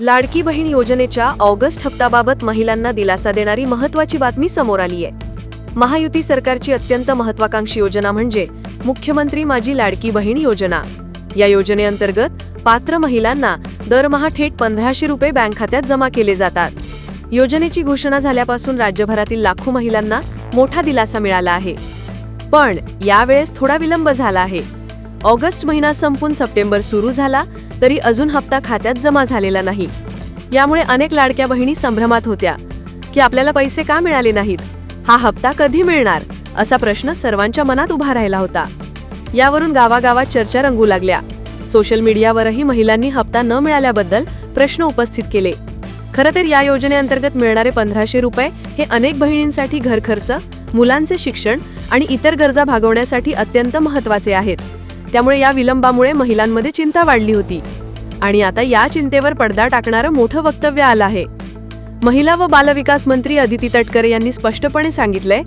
लाडकी बहीण योजनेच्या ऑगस्ट हप्त्याबाबत महिलांना दिलासा देणारी महत्वाची बातमी समोर आली आहे. महायुती सरकारची अत्यंत महत्वाकांक्षी योजना म्हणजे मुख्यमंत्री माझी लाडकी बहीण योजना. या योजनेअंतर्गत पात्र महिलांना दरमहा थेट पंधराशे रुपये बँक खात्यात जमा केले जातात. योजनेची घोषणा झाल्यापासून राज्यभरातील लाखो महिलांना मोठा दिलासा मिळाला आहे. पण यावेळेस थोडा विलंब झाला आहे. ऑगस्ट महिना संपून सप्टेंबर सुरू झाला तरी अजून हप्ता खात्यात जमा झालेला नाही. यामुळे अनेक लाडक्या बहिणी संभ्रमात होत्या की आपल्याला पैसे का मिळाले नाहीत? हा हप्ता कधी मिळणार? असा प्रश्न सर्वांच्या मनात उभा राहिला होता. यावरून गावागावात चर्चा रंगू लागल्या. सोशल मीडियावरही महिलांनी हप्ता न मिळाल्याबद्दल प्रश्न उपस्थित केले. खरं तर या योजनेअंतर्गत मिळणारे पंधराशे रुपये हे अनेक बहिणींसाठी घरखर्च मुलांचे शिक्षण आणि इतर गरजा भागवण्यासाठी अत्यंत महत्त्वाचे आहेत. त्यामुळे या विलंबामुळे महिलांमध्ये चिंता वाढली होती. आणि आता या चिंतेवर पडदा टाकणारं मोठं वक्तव्य आलं आहे. महिला व बालविकास मंत्री अदिती तटकरे यांनी स्पष्टपणे सांगितलंय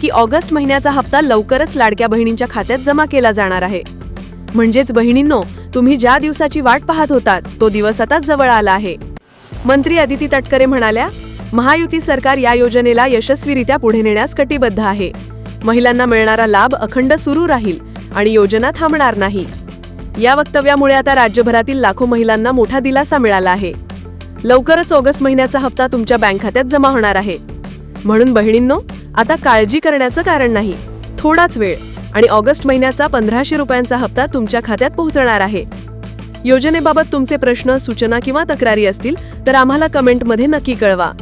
की ऑगस्ट महिन्याचा हप्ता लवकरच लाडक्या बहिणींच्या खात्यात जमा केला जाणार आहे. म्हणजेच बहिणींनो तुम्ही ज्या दिवसाची वाट पाहत होतात तो दिवस आता जवळ आला आहे. मंत्री अदिती तटकरे म्हणाल्या महायुती सरकार या योजनेला यशस्वीरित्या पुढे नेण्यास कटिबद्ध आहे. महिलांना मिळणारा लाभ अखंड सुरू राहील. आणि योजना थांबणार नाही. या वक्तव्यामुळे आता राज्यभरातील लाखो महिलांना मोठा दिलासा मिळाला आहे. लवकरच ऑगस्ट महिन्याचा हप्ता तुमच्या बँक खात्यात जमा होणार आहे. म्हणून बहिणींनो आता काळजी करण्याचं कारण नाही. थोडाच वेळ आणि ऑगस्ट महिन्याचा पंधराशे रुपयांचा हप्ता तुमच्या खात्यात पोहोचणार आहे. योजनेबाबत तुमचे प्रश्न सूचना किंवा तक्रारी असतील तर आम्हाला कमेंटमध्ये नक्की कळवा.